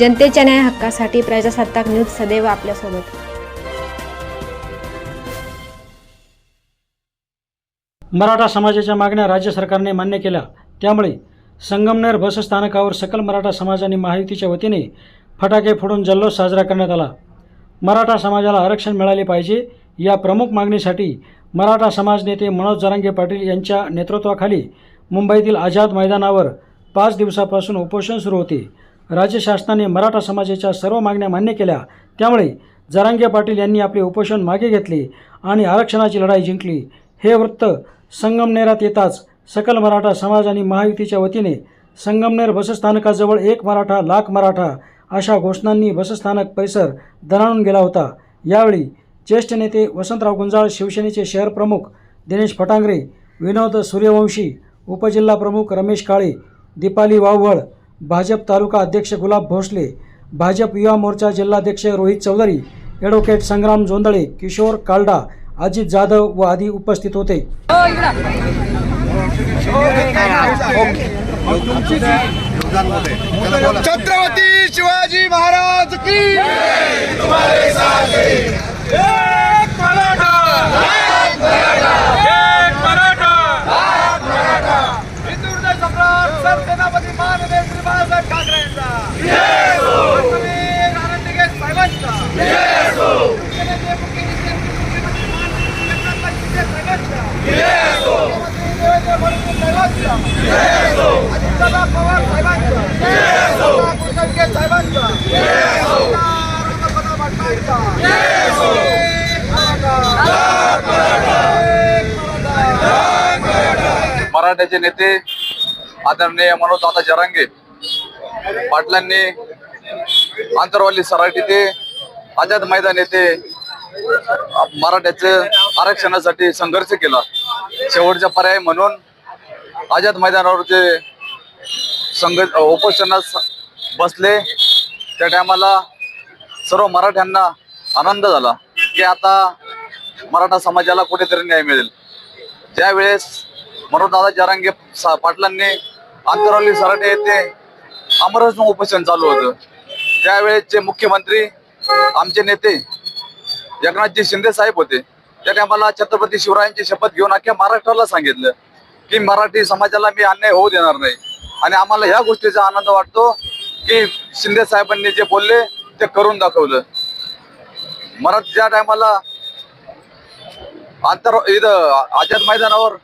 जनतेच्या न्याय हक्कासाठी प्रजासत्ताक न्यूज सदैव आपल्यासोबत. मराठा समाजाच्या मागण्या राज्य सरकारने मान्य केल्या. त्यामुळे संगमनेर बसस्थानकावर सकल मराठा समाज आणि महायुतीच्या वतीने फटाके फोडून जल्लोष साजरा करण्यात आला. मराठा समाजाला आरक्षण मिळाले पाहिजे या प्रमुख मागणीसाठी मराठा समाज नेते मनोज जरांगे पाटील यांच्या नेतृत्वाखाली मुंबईतील आझाद मैदानावर पाच दिवसापासून उपोषण सुरू होते. राज्य शासनाने मराठा समाजाच्या सर्व मागण्या मान्य केल्या. त्यामुळे जरांगे पाटील यांनी आपले उपोषण मागे घेतले आणि आरक्षणाची लढाई जिंकली. हे वृत्त संगमनेरात येताच सकल मराठा समाज आणि महायुतीच्या वतीने संगमनेर बसस्थानकाजवळ एक मराठा लाख मराठा अशा घोषणांनी बसस्थानक परिसर दणाणून गेला होता. यावेळी ज्येष्ठ नेते वसंतराव गुंजाळ शिवसेनेचे शहर प्रमुख दिनेश फटांगरे विनोद सूर्यवंशी उपजिल्हा प्रमुख रमेश काळे दीपाली वावळ भाजप तालुका अध्यक्ष गुलाब भोसले भाजप युवा मोर्चा जिल्हाध्यक्ष रोहित चौधरी ॲडव्होकेट संग्राम जोंदळे किशोर कालडा अजित जाधव व आदी उपस्थित होते. छत्रपती शिवाजी महाराज की एक मराठा एक मराठा हिंदुहृदय सम्राट सरसेनापती माननीय श्री बाळासाहेब ठाकरे यांचा वीर आनंदीगे साहेबांचा शिवसेनेचे मुख्य नेते एकनाथ शिंदे साहेबांचा मुख्यमंत्री देवेंद्र फडणवीस साहेबांचा अजितदादा पवार साहेबांचा कुलकर्णी साहेबांचा रामदास भटनाईचा एक मराठा एक मराठा मराठ्याचे नेते आदरणीय मनोजदादा जरांगे पाटलांनी आंतरवाली सराठी ते आझाद मैदान येथे मराठ्याचे आरक्षणासाठी संघर्ष केला. शेवटचा पर्याय म्हणून आझाद मैदानावर जे संघ उपोषणास बसले त्या टायमाला सर्व मराठ्यांना आनंद झाला की आता मराठा समाजाला कुठेतरी न्याय मिळेल. ज्यावेळेस मनोजदादा जरांगे पाटलांनी आंतरवली सराटे येथे आमरस उपोषण चालू होतं. त्यावेळेसचे मुख्यमंत्री आमचे नेते एकनाथजी शिंदे साहेब होते. त्या टायमाला छत्रपती शिवरायांची शपथ घेऊन अख्ख्या महाराष्ट्राला सांगितलं की मराठी समाजाला मी अन्याय होऊ देणार नाही. आणि आम्हाला ह्या गोष्टीचा आनंद वाटतो की शिंदे साहेबांनी जे बोलले ते करून दाखवलं. मराठी ज्या टायमाला आंतर इथं आझाद मैदानावर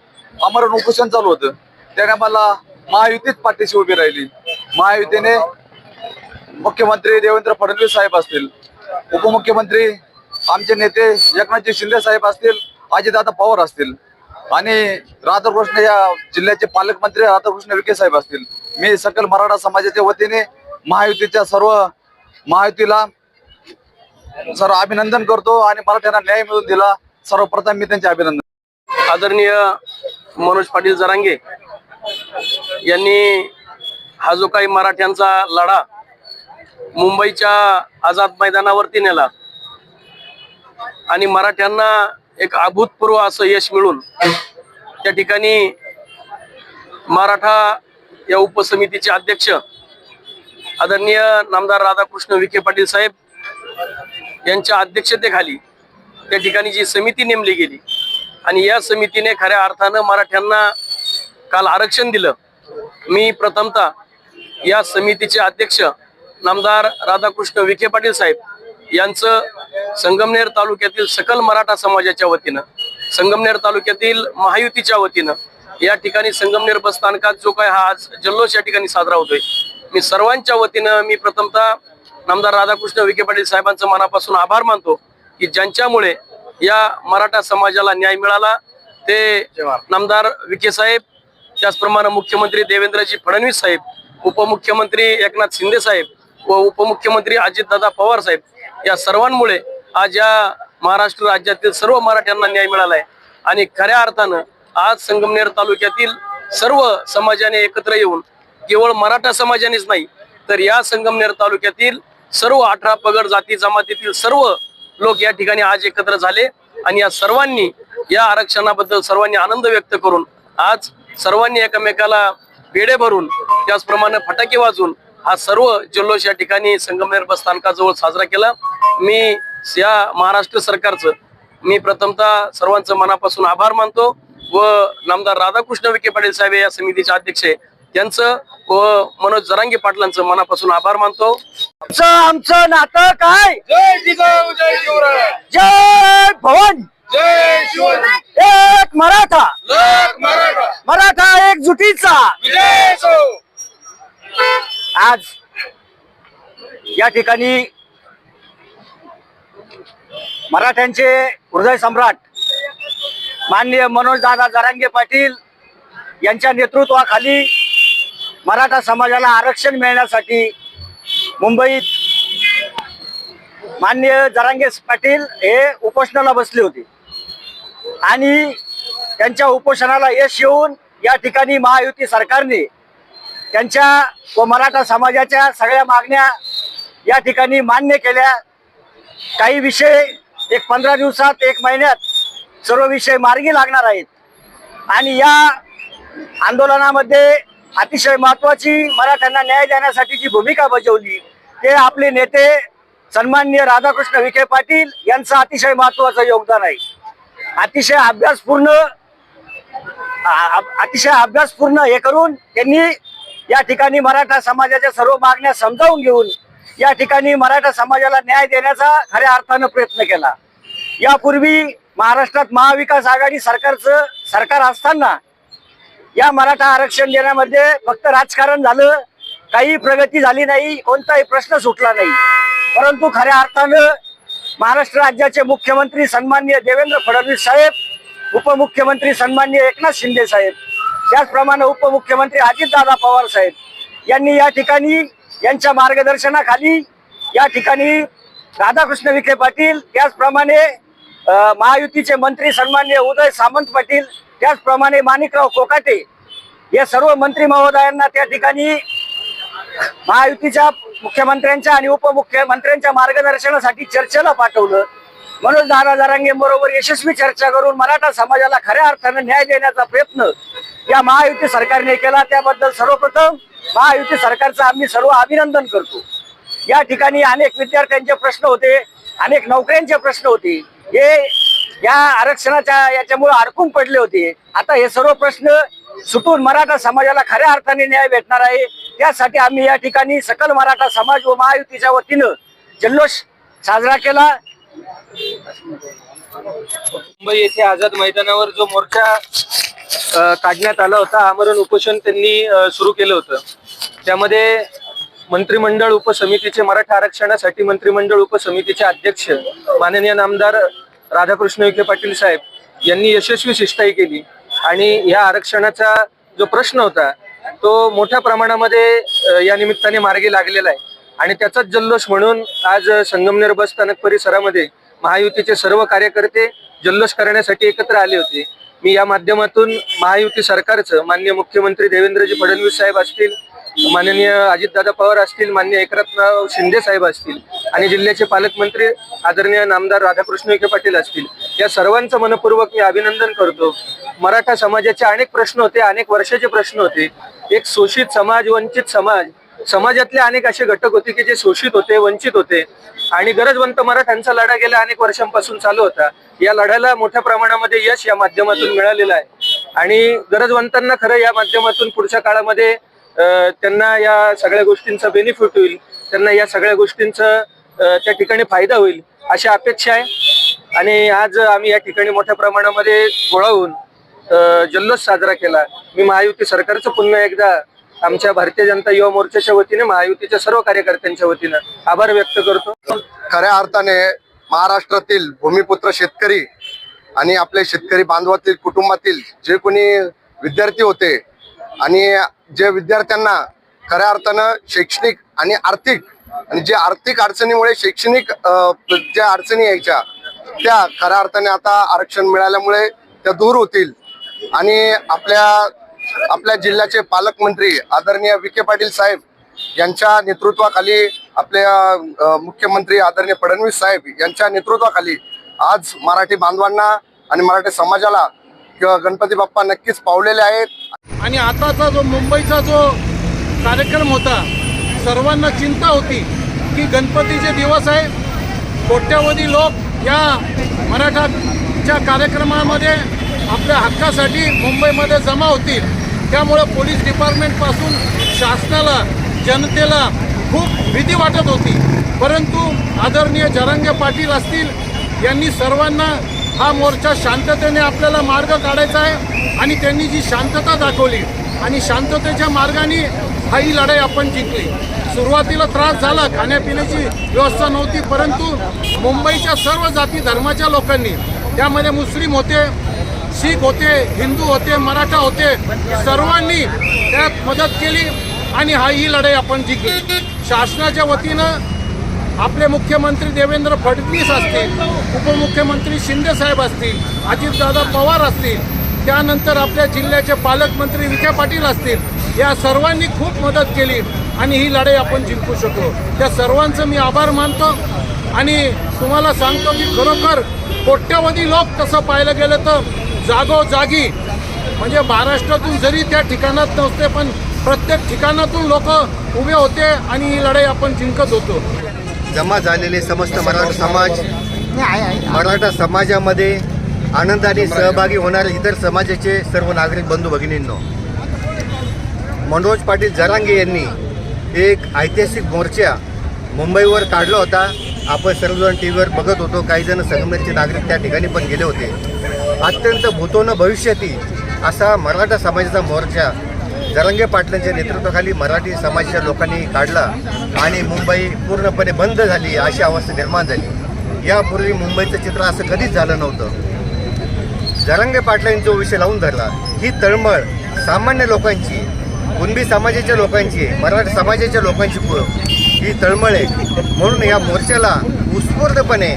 अमरण उपोषण चालू होतं. त्याने मला महायुतीच पाठीशी उभी राहिली. महायुतीने मुख्यमंत्री देवेंद्र फडणवीस साहेब असतील उपमुख्यमंत्री आमचे नेते एकनाथजी शिंदे साहेब असतील अजितदादा पवार असतील आणि राधाकृष्ण या जिल्ह्याचे पालकमंत्री राधाकृष्ण विखे साहेब असतील. मी सकल मराठा समाजाच्या वतीने महायुतीच्या सर्व महायुतीला सर्व अभिनंदन करतो आणि मराठ्यांना न्याय मिळून दिला. सर्वप्रथम मी त्यांचे अभिनंदन आदरणीय मनोज पाटील जरांगे यांनी हा जो काही मराठ्यांचा लढा मुंबईच्या आझाद मैदानावरती नेला आणि मराठ्यांना एक अभूतपूर्व असं यश मिळून त्या ठिकाणी मराठा या उपसमितीचे अध्यक्ष आदरणीय नामदार राधाकृष्ण विखे पाटील साहेब यांच्या अध्यक्षतेखाली त्या ठिकाणी जी समिती नेमली गेली आणि या समितीने खऱ्या अर्थानं मराठ्यांना काल आरक्षण दिलं. मी प्रथमतः या समितीचे अध्यक्ष नामदार राधाकृष्ण विखे पाटील साहेब यांचं संगमनेर तालुक्यातील सकल मराठा समाजाच्या वतीनं संगमनेर तालुक्यातील महायुतीच्या वतीनं या ठिकाणी संगमनेर बस स्थानकात जो काय हा आज जल्लोष या ठिकाणी साजरा होतोय. मी सर्वांच्या वतीनं मी प्रथमतः नामदार राधाकृष्ण विखे पाटील साहेबांचं मनापासून आभार मानतो की ज्यांच्यामुळे या मराठा समाजाला न्याय मिळाला. ते नामदार विखे साहेब त्याचप्रमाणे मुख्यमंत्री देवेंद्रजी फडणवीस साहेब उपमुख्यमंत्री एकनाथ शिंदे साहेब व उपमुख्यमंत्री अजितदादा पवार साहेब या सर्वांमुळे आज या महाराष्ट्र राज्यातील सर्व मराठ्यांना न्याय मिळाला आहे. आणि खऱ्या अर्थानं आज संगमनेर तालुक्यातील सर्व समाजाने एकत्र येऊन केवळ मराठा समाजानेच नाही तर या संगमनेर तालुक्यातील सर्व अठरा पगड जाती जमातीतील सर्व लोक या ठिकाणी आज एकत्र झाले आणि या सर्वांनी या आरक्षणाबद्दल सर्वांनी आनंद व्यक्त करून आज सर्वांनी एकमेकाला पेढे भरून त्याचप्रमाणे फटाके वाजून हा सर्व जल्लोष या ठिकाणी संगमनेर बस स्थानकाजवळ साजरा केला. मी या महाराष्ट्र सरकारचं मी प्रथमतः सर्वांचं मनापासून आभार मानतो व नामदार राधाकृष्ण विखे पाटील साहेब या समितीचे अध्यक्ष आहे. त्यांचं व मनोज जरांगे पाटलांचं मनापासून आभार मानतो. आमचं आमचं नातं काय? जय जिजाऊ जय शिवराय. जय भवन. जय एक मराठा. लाख मराठा. मराठा एकजुटीचा विजय असो आज या ठिकाणी मराठ्यांचे हृदय सम्राट माननीय मनोज दादा जरांगे पाटील यांच्या नेतृत्वाखाली मराठा समाजाला आरक्षण मिळण्यासाठी मुंबईत माननीय जरांगे पाटील हे उपोषणाला बसले होते. आणि त्यांच्या उपोषणाला यश येऊन या ठिकाणी महायुती सरकारने त्यांच्या व मराठा समाजाच्या सगळ्या मागण्या या ठिकाणी मान्य केल्या. काही विषय एक पंधरा दिवसात एक महिन्यात सर्व विषय मार्गी लागणार आहेत. आणि या आंदोलनामध्ये अतिशय महत्वाची मराठ्यांना न्याय देण्यासाठी जी भूमिका बजावली ते आपले नेते सन्माननीय राधाकृष्ण विखे पाटील यांचं अतिशय महत्वाचं योगदान आहे. अतिशय अभ्यासपूर्ण अतिशय अभ्यासपूर्ण हे करून त्यांनी या ठिकाणी मराठा समाजाच्या सर्व मागण्या समजावून घेऊन या ठिकाणी मराठा समाजाला न्याय देण्याचा खऱ्या अर्थानं प्रयत्न केला. यापूर्वी महाराष्ट्रात महाविकास आघाडी सरकारचं सरकार असताना या मराठा आरक्षण देण्यामध्ये फक्त राजकारण झालं काही प्रगती झाली नाही कोणताही प्रश्न सुटला नाही. परंतु खऱ्या अर्थानं महाराष्ट्र राज्याचे मुख्यमंत्री सन्मान्य देवेंद्र फडणवीस साहेब उपमुख्यमंत्री सन्मान्य एकनाथ शिंदे साहेब त्याचप्रमाणे उपमुख्यमंत्री अजितदादा पवार साहेब यांनी या ठिकाणी यांच्या मार्गदर्शनाखाली या ठिकाणी राधाकृष्ण विखे पाटील त्याचप्रमाणे महायुतीचे मंत्री सन्मान्य उदय सामंत पाटील त्याचप्रमाणे माणिकराव कोकाटे या सर्व मंत्री महोदयांना त्या ठिकाणी महायुतीच्या मुख्यमंत्र्यांच्या आणि उपमुख्यमंत्र्यांच्या मार्गदर्शनासाठी चर्चेला पाठवलं. म्हणून दादा बरोबर यशस्वी चर्चा करून मराठा समाजाला खऱ्या अर्थाने न्याय देण्याचा प्रयत्न या महायुती सरकारने केला. त्याबद्दल सर्वप्रथम महायुती सरकारचं आम्ही सर्व अभिनंदन करतो. या ठिकाणी अनेक विद्यार्थ्यांचे प्रश्न होते अनेक नोकऱ्यांचे प्रश्न होते. हे या आरक्षणाच्या याच्यामुळे अडकून पडले होते. आता हे सर्व प्रश्न सुटून मराठा समाजाला खऱ्या अर्थाने न्याय भेटणार आहे. त्यासाठी आम्ही या ठिकाणी सकल मराठा समाज व महायुतीच्या वतीनं जल्लोष साजरा केला. मुंबई येथे आझाद मैदानावर जो मोर्चा काढण्यात आला होता आमरण उपोषण त्यांनी सुरू केलं होतं. त्यामध्ये मंत्रिमंडळ उपसमितीचे मराठा आरक्षणासाठी मंत्रिमंडळ उपसमितीचे अध्यक्ष माननीय नामदार राधाकृष्ण विखे पाटील साहेब यांनी यशस्वी शिष्टाई केली. आणि या आरक्षणाचा जो प्रश्न होता तो मोठ्या प्रमाणामध्ये या निमित्ताने मार्गी लागलेला आहे. आणि त्याचाच जल्लोष म्हणून आज संगमनेर बस स्थानक परिसरामध्ये महायुतीचे सर्व कार्यकर्ते जल्लोष करण्यासाठी एकत्र आले होते. मी या माध्यमातून महायुती सरकारचं माननीय मुख्यमंत्री देवेंद्रजी फडणवीस साहेब असतील माननीय अजितदादा पवार असतील माननीय एकनाथराव शिंदे साहेब असतील आणि जिल्ह्याचे पालकमंत्री आदरणीय नामदार राधाकृष्ण विखे पाटील असतील या सर्वांचं मनपूर्वक मी अभिनंदन करतो. मराठा समाजाचे अनेक प्रश्न होते अनेक वर्षाचे प्रश्न होते. एक शोषित समाज वंचित समाज समाजातले अनेक असे घटक होते की जे शोषित होते वंचित होते आणि गरजवंत मराठ्यांचा लढा गेल्या अनेक वर्षांपासून चालू होता. या लढ्याला मोठ्या प्रमाणामध्ये यश या माध्यमातून मिळालेलं आहे. आणि गरजवंतांना खरं या माध्यमातून पुढच्या काळामध्ये त्यांना या सगळ्या गोष्टींचा बेनिफिट होईल. त्यांना या सगळ्या गोष्टींचा त्या ठिकाणी फायदा होईल अशी अपेक्षा आहे. आणि आज आम्ही या ठिकाणी मोठ्या प्रमाणामध्ये गोळा होऊन जल्लोष साजरा केला. मी महायुती सरकारचं पुन्हा एकदा आमच्या भारतीय जनता युवा मोर्चाच्या वतीने महायुतीच्या सर्व कार्यकर्त्यांच्या वतीनं आभार व्यक्त करतो. खऱ्या अर्थाने महाराष्ट्रातील भूमिपुत्र शेतकरी आणि आपले शेतकरी बांधवातील कुटुंबातील जे कोणी विद्यार्थी होते आणि जे विद्यार्थ्यांना खऱ्या अर्थानं शैक्षणिक आणि आर्थिक आणि जे आर्थिक अडचणीमुळे शैक्षणिक ज्या अडचणी यायच्या त्या खऱ्या अर्थाने आता आरक्षण मिळाल्यामुळे त्या दूर होतील. आणि आपल्या आपल्या जिल्ह्याचे पालकमंत्री आदरणीय विखे पाटील साहेब यांच्या नेतृत्वाखाली आपल्या मुख्यमंत्री आदरणीय फडणवीस साहेब यांच्या नेतृत्वाखाली आज मराठी बांधवांना आणि मराठी समाजाला गणपती बाप्पा नक्कीच पावलेले आहेत. आणि आताचा जो मुंबईचा जो कार्यक्रम होता सर्वांना चिंता होती की गणपतीचे दिवस आहे कोट्यावधी लोक या मराठाच्या कार्यक्रमामध्ये आपल्या हक्कासाठी मुंबईमध्ये जमा होतील. त्यामुळं पोलीस डिपार्टमेंटपासून शासनाला जनतेला खूप भीती वाटत होती. परंतु आदरणीय जरांगे पाटील असतील यांनी सर्वांना हा मोर्चा शांततेने आपल्याला मार्ग काढायचा आहे आणि त्यांनी जी शांतता दाखवली आणि शांततेच्या मार्गाने हा ही लढाई आपण जिंकली. सुरुवातीला त्रास झाला खाण्यापिण्याची व्यवस्था नव्हती परंतु मुंबईच्या सर्व जाती धर्माच्या लोकांनी त्यामध्ये मुस्लिम होते शीख होते हिंदू होते मराठा होते सर्वांनी त्यात मदत केली आणि हा ही लढाई आपण जिंकली. शासनाच्या वतीनं आपले मुख्यमंत्री देवेंद्र फडणवीस असतील उपमुख्यमंत्री शिंदे साहेब असतील अजितदादा पवार असतील त्यानंतर आपल्या जिल्ह्याचे पालकमंत्री विखे पाटील असतील या सर्वांनी खूप मदत केली आणि ही लढाई आपण जिंकू शकलो. त्या सर्वांचं मी आभार मानतो आणि तुम्हाला सांगतो की खरोखर कोट्यवधी लोक तसं पाहायला गेलं तर जागोजागी म्हणजे महाराष्ट्रातून जरी त्या ठिकाणात नसते पण प्रत्येक ठिकाणातून लोक उभे होते आणि ही लढाई आपण जिंकत होतो. जमा झालेले समस्त मराठा समाज मराठा समाजामध्ये आनंदाने सहभागी होणारे इतर समाजाचे सर्व नागरिक बंधू भगिनींनो मनोज पाटील जरांगे यांनी एक ऐतिहासिक मोर्चा मुंबईवर काढला होता. आपण सर्वजण टी व्हीवर बघत होतो. काही जण संगमेरचे नागरिक त्या ठिकाणी पण गेले होते. अत्यंत भूतोन भविष्याती असा मराठा समाजाचा मोर्चा जरंगे पाटलांच्या नेतृत्वाखाली मराठी समाजाच्या लोकांनी काढला आणि मुंबई पूर्णपणे बंद झाली अशी अवस्था निर्माण झाली. यापूर्वी मुंबईचं चित्र असं कधीच झालं नव्हतं. जरंगे पाटलांनी जो विषय लावून धरला ही तळमळ सामान्य लोकांची कुणबी समाजाच्या लोकांची मराठी समाजाच्या लोकांची ही तळमळ आहे. म्हणून या मोर्चाला उत्स्फूर्तपणे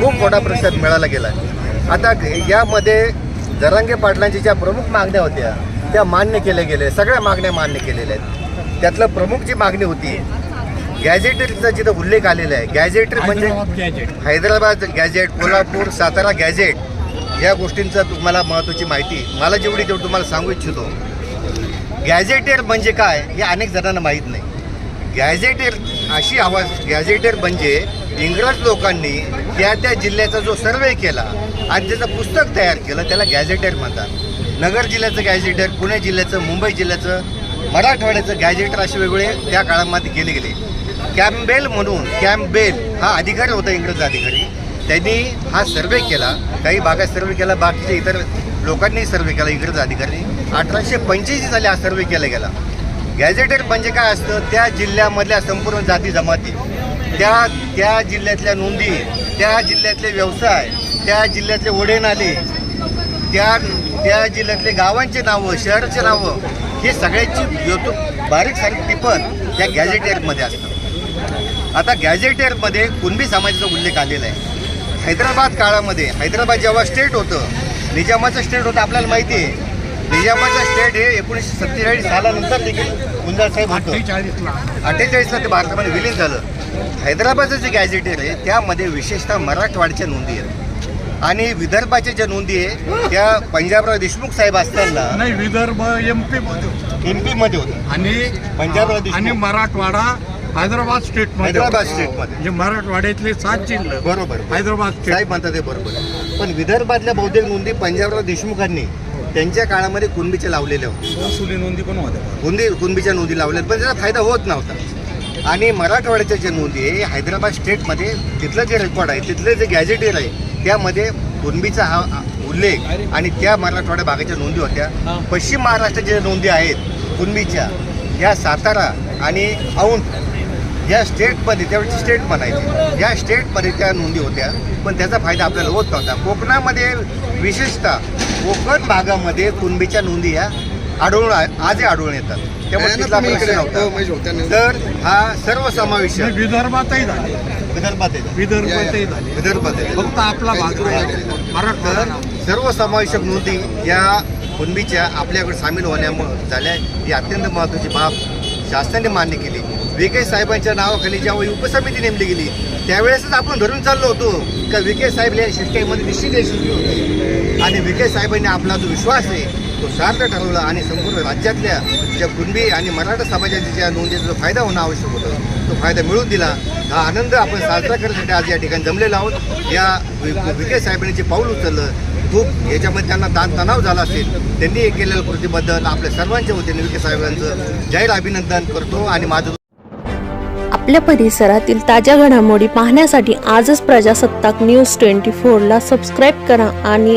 खूप मोठा प्रतिसाद मिळाला गेला. आता यामध्ये जरांगे पाटलांच्या ज्या प्रमुख मागण्या होत्या त्या मान्य केल्या गेल्या सगळ्या मागण्या मान्य केलेल्या आहेत. त्यातलं प्रमुख जी मागणी होती गॅजेटरीचा जिथं उल्लेख आलेला आहे गॅजेटरी म्हणजे हैदराबाद गॅजेट कोल्हापूर सातारा गॅजेट या गोष्टींचा तुम्हाला महत्त्वाची माहिती मला जेवढी तेवढी तुम्हाला सांगू इच्छितो. गॅजेटेर म्हणजे काय हे अनेक जणांना माहीत नाही. गॅजेटेर अशी आवाज गॅजेटेर म्हणजे इंग्रज लोकांनी त्या त्या जिल्ह्याचा जो सर्वे केला आणि त्याचं पुस्तक तयार केलं त्याला गॅजेटेर म्हणतात. नगर जिल्ह्याचं गॅजेटर पुणे जिल्ह्याचं मुंबई जिल्ह्याचं मराठवाड्याचं गॅजेटर असे वेगवेगळे त्या काळामध्ये केले गेले. कॅम्बेल म्हणून कॅम्बेल हा अधिकारी होता इंग्रज अधिकारी. त्यांनी हा सर्वे केला. काही भागात सर्वे केला बाकीच्या इतर लोकांनी सर्वे केला इंग्रज अधिकारी अठराशे पंच्याऐंशी साली हा सर्वे केला गेला. गॅजेटर म्हणजे काय असतं? त्या जिल्ह्यामधल्या संपूर्ण जाती जमाती. त्या त्या जिल्ह्यातल्या नोंदी त्या जिल्ह्यातले व्यवसाय त्या जिल्ह्यातले ओढेनाले त्या त्या जिल्ह्यातले गावांचे नावं शहराचे नावं हे सगळ्याची योतू बारीक सारीक टिपण त्या गॅझेटेअरमध्ये असतं. आता गॅझेटेअरमध्ये कुणबी समाजाचा उल्लेख आलेला आहे. हैदराबाद काळामध्ये हैदराबाद जेव्हा स्टेट होतं निजामाचं स्टेट होतं आपल्याला माहिती आहे. निजामाचं स्टेट हे एकोणीसशे सत्तेचाळीस सालानंतर देखील गुंजाळ साहेब होतं. अठ्ठेचाळीसला ते भारतामध्ये विलीन झालं. हैदराबादचं जे गॅझेटेअर आहे त्यामध्ये विशेषतः मराठवाड्याच्या नोंदी आहेत. आणि विदर्भाच्या ज्या नोंदी आहे त्या पंजाबराव देशमुख साहेब असताना नाही विदर्भ एम पी मध्ये एम पीमध्ये होतं. आणि पंजाबराव देशमुख. आणि मराठवाडा हैदराबाद स्टेटमध्ये हैदराबाद स्टेटमध्ये म्हणजे मराठवाड्यातले सात जिल्हे. बरोबर हैदराबाद स्टेट साहेब म्हणतात ते बरोबर आहे. पण विदर्भातल्या बहुतेक नोंदी पंजाबराव देशमुखांनी त्यांच्या काळामध्ये कुणबीच्या लावलेल्या होत्या. नोंदी पण होत्या. कुंदी कुणबीच्या नोंदी लावल्यात पण त्याचा फायदा होत नव्हता. आणि मराठवाड्याच्या ज्या नोंदी आहे हैदराबाद स्टेटमध्ये तिथलं जे रेकॉर्ड आहे तिथलं जे गॅजेटियर आहे त्यामध्ये कुणबीचा हा हा उल्लेख आणि त्या मराठवाड्या भागाच्या नोंदी होत्या. पश्चिम महाराष्ट्राच्या ज्या नोंदी आहेत कुणबीच्या ह्या सातारा आणि औंध या स्टेटमध्ये त्यावेळेची स्टेट म्हणायची या स्टेटमध्ये त्या नोंदी होत्या पण त्याचा फायदा आपल्याला होत नव्हता. कोकणामध्ये विशेषतः कोकण भागामध्ये कुणबीच्या नोंदी ह्या आढळून आजही आढळून येतात. त्यामुळे तिथला प्रश्न नव्हता. तर हा सर्वसमावेशक. आणि विदर्भातही झाले. विदर्भात विदर्भातही झाले. विदर्भात आहे फक्त आपला भाग तर सर्वसमावेशक नोंदी या कुणबीच्या आपल्याकडे सामील होण्यामुळे झाल्या ही अत्यंत महत्त्वाची बाब शासनाने मान्य केली. विखे साहेबांच्या नावाखाली जेव्हा ही उपसमिती नेमली गेली त्यावेळेसच आपण धरून चाललो होतो का विखे साहेब या शिष्टाईमध्ये निश्चित यशस्वी होते? आणि विखे साहेबांनी आपला जो विश्वास आहे तो सार्थ ठरवला आणि संपूर्ण राज्यातल्या ज्या कुणबी आणि मराठा समाजाच्या ज्या नोंदीचा जो फायदा होणं आवश्यक होतं तो फायदा मिळून दिला. हा आनंद आपण साजरा करण्यासाठी आज या ठिकाणी जमलेलो आहोत. या वि- विखे साहेबांनी जे पाऊल उचललं खूप याच्यामध्ये त्यांना ताणतणाव झाला असेल त्यांनी हे केलेल्या कृतीबद्दल आपल्या सर्वांच्या वतीने विखे साहेबांचं जाहीर अभिनंदन करतो आणि माझं आपल्या परिसरातील ताज्या घडामोडी पाहण्यासाठी आजच प्रजासत्ताक न्यूज ट्वेंटी फोरला सबस्क्राईब करा आणि